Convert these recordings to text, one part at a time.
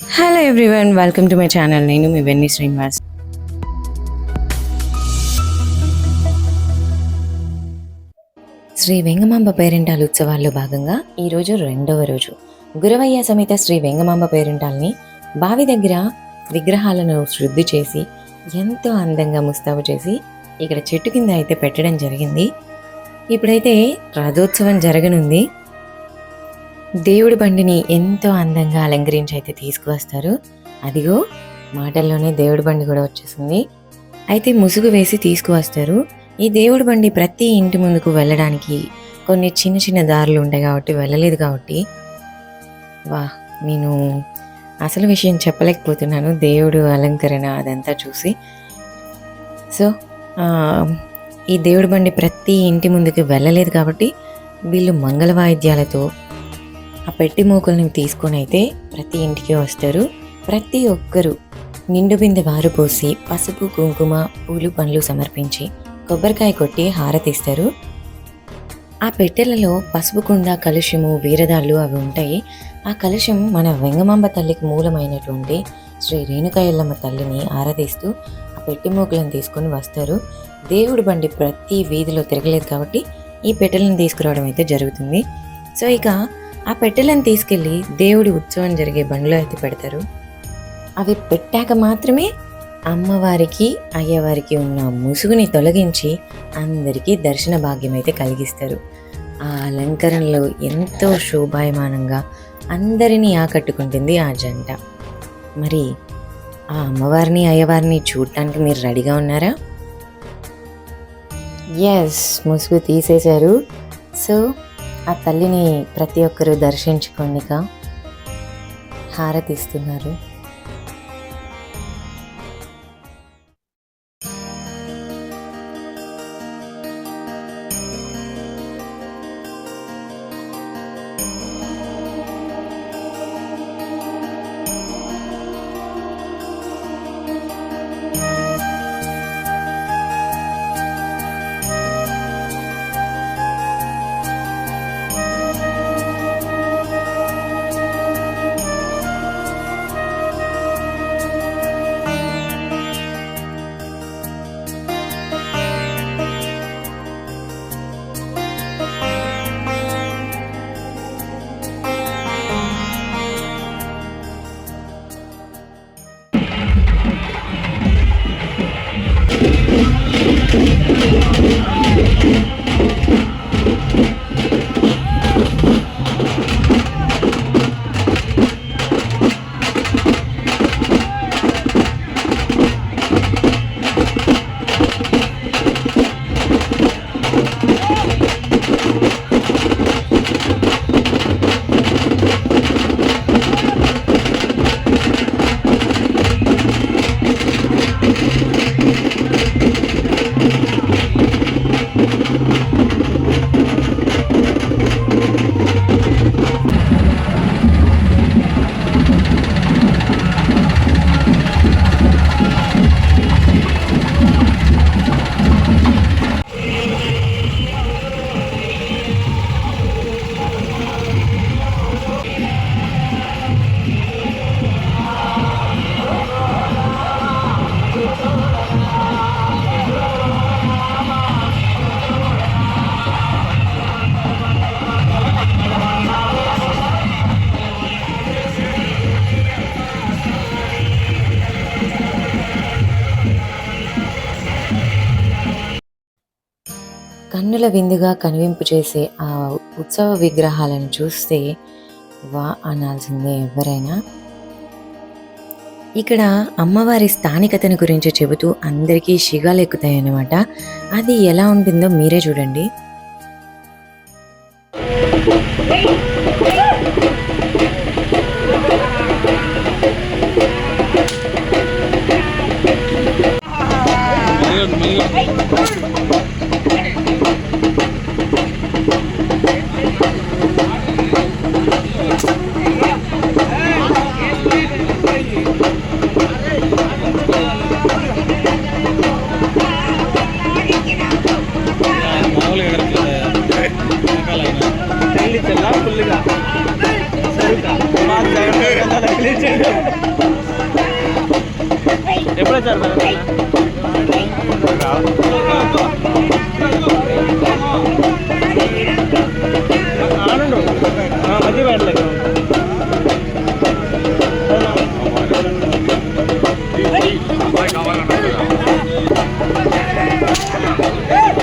Hello everyone welcome to my channel నేను మీ వెన్నీ శ్రీనివాస్ శ్రీ వెంగమాంబ పేరెంటాల ఉత్సవాల్లో భాగంగా ఈరోజు రెండవ రోజు. గురవయ్య సమేత శ్రీ వెంగమాంబ పేరెంటాల్ని బావి దగ్గర విగ్రహాలను శుద్ధి చేసి ఎంతో అందంగా ముస్తాబు చేసి ఇక్కడ చెట్టు కింద అయితే పెట్టడం జరిగింది. ఇప్పుడైతే రథోత్సవం జరగనుంది. దేవుడి బండిని ఎంతో అందంగా అలంకరించి అయితే తీసుకువస్తారు. అదిగో మాటల్లోనే దేవుడి బండి కూడా వచ్చేసింది. అయితే ముసుగు వేసి తీసుకువస్తారు. ఈ దేవుడి బండి ప్రతి ఇంటి ముందుకు వెళ్ళడానికి కొన్ని చిన్న చిన్న దారులు ఉంటాయి కాబట్టి వెళ్ళలేదు కాబట్టి. వా నేను అసలు విషయం చెప్పలేకపోతున్నాను. దేవుడు అలంకరణ అదంతా చూసి. సో ఈ దేవుడి బండి ప్రతి ఇంటి ముందుకు వెళ్ళలేదు కాబట్టి వీళ్ళు మంగళ వాయిద్యాలతో ఆ పెట్టి మూకుల్ని తీసుకొని అయితే ప్రతి ఇంటికి వస్తారు. ప్రతి ఒక్కరూ నిండు బిందె వారు పోసి పసుపు కుంకుమ పూలు పండ్లు సమర్పించి కొబ్బరికాయ కొట్టి హారతిస్తారు. ఆ పెట్టెలలో పసుపు కుండ కలుషము వీరదాళ్ళు అవి ఉంటాయి. ఆ కలుషం మన వెంగమాంబ తల్లికి మూలమైనటువంటి శ్రీ రేణుకాయల్లమ్మ తల్లిని ఆరాధిస్తూ ఆ పెట్టి మూకులను తీసుకొని వస్తారు. దేవుడి బండి ప్రతి వీధిలో తిరగలేదు కాబట్టి ఈ పెట్టెలను తీసుకురావడం అయితే జరుగుతుంది. సో ఇక ఆ పెట్టెలను తీసుకెళ్ళి దేవుడి ఉత్సవం జరిగే బండిలో అయితే పెడతారు. అవి పెట్టాక మాత్రమే అమ్మవారికి అయ్యవారికి ఉన్న ముసుగుని తొలగించి అందరికీ దర్శన భాగ్యం అయితే కలిగిస్తారు. ఆ అలంకరణలో ఎంతో శోభాయమానంగా అందరినీ ఆకట్టుకుంటుంది ఆ జంట. మరి ఆ అమ్మవారిని అయ్యవారిని చూడటానికి మీరు రెడీగా ఉన్నారా? ఎస్ ముసుగు తీసేశారు. సో ఆ తల్లిని ప్రతి ఒక్కరూ దర్శించుకోండిగా. హారతిస్తున్నారు. కన్నుల విందుగా కనువింపు చేసే ఆ ఉత్సవ విగ్రహాలను చూస్తే వా అనాల్సిందే ఎవరైనా. ఇక్కడ అమ్మవారి స్థానికతను గురించి చెబుతూ అందరికీ షిగాలు ఎక్కుతాయన్నమాట. అది ఎలా ఉంటుందో మీరే చూడండి. எப்படி சார் ആണുണ്ടോ ആ മതി വേണ്ടല്ലോ Hey!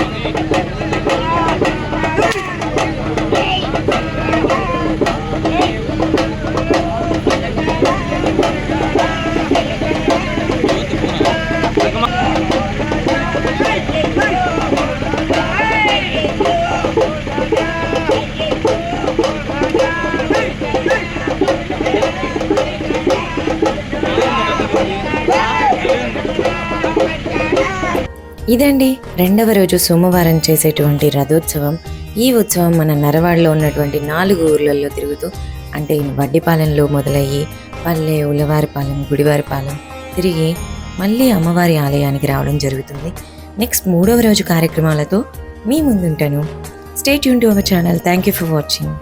ఇదండి రెండవ రోజు సోమవారం చేసేటువంటి రథోత్సవం. ఈ ఉత్సవం మన నరవాడలో ఉన్నటువంటి నాలుగు ఊర్లలో తిరుగుతూ అంటే వడ్డిపాలెంలో మొదలయ్యి పల్లె ఉలవారిపాలెం గుడివారిపాలెం తిరిగి మళ్ళీ అమ్మవారి ఆలయానికి రావడం జరుగుతుంది. నెక్స్ట్ మూడవ రోజు కార్యక్రమాలతో మీ ముందుంటాను. Stay Yoon to our channel thank you for watching